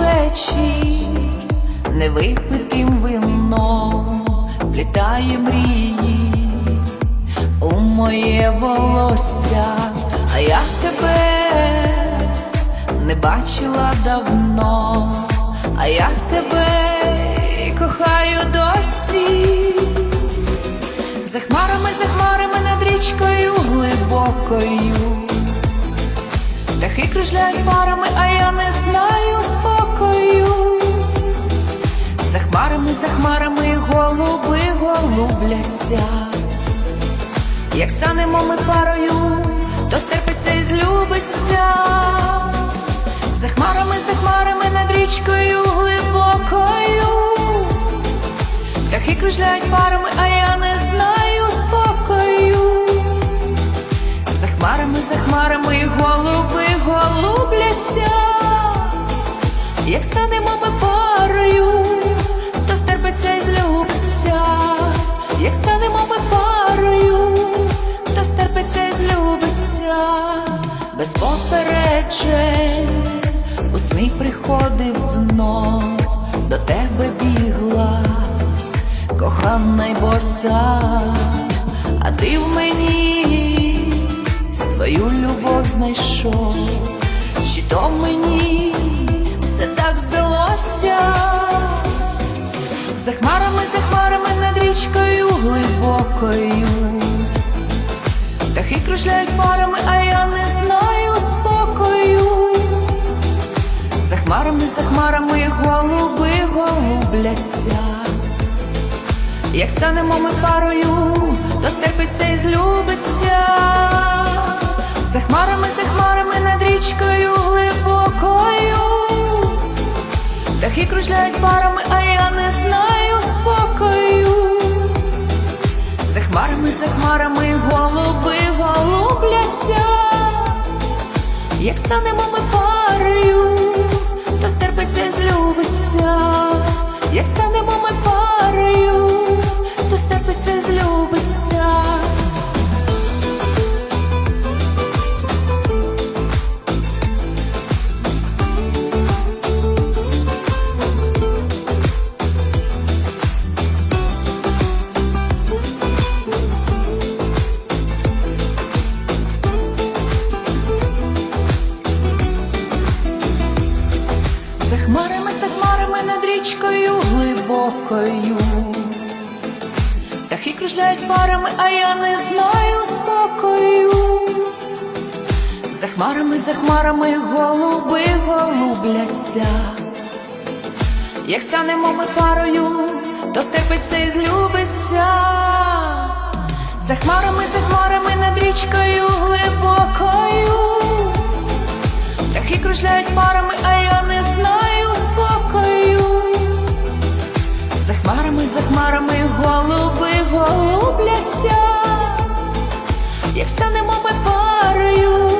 плечі, невипитим вином плітає мрії у моє волосся, а я тебе не бачила давно, а я тебе кохаю досі, за хмарами, за хмарами над річкою глибокою. Птахи кружляють парами, а я не знаю спокою. Хмарами, за хмарами голуби голубляться. Як станемо ми парою, то стерпиться і злюбиться. За хмарами, за хмарами над річкою глибокою. Птахи кружляють парами, а я не знаю спокою. За хмарами, за хмарами голуби голубляться. Як станемо парою, то стерпиться і злюбиться. Без попереджень у сни приходив знов, до тебе бігла, кохана й боса, а ти в мені свою любов знайшов, чи то мені все так здалося, за хмарами, за хмарами над річкою глибокою, птахи кружляють парами, а я не знаю спокою. За хмарами, за хмарами голуби голубляться. Як станемо ми парою, то стерпиться і злюбиться. За хмарами, за хмарами над річкою Птахи кружляють парами, а я не знаю спокою. За хмарами, за хмарами голуби голубляться. Як станемо ми парою, то стерпиться і злюбиться. За хмарами, за хмарами над річкою глибокою. Птахи кружляють парами, а я не знаю спокою. За хмарами, за хмарами голуби голубляться. Як станемо ми парою, то стерпиться і злюбиться. За хмарами, за хмарами над річкою глибокою. Хмарами, за хмарами голуби голубляться. Як станемо ми парою,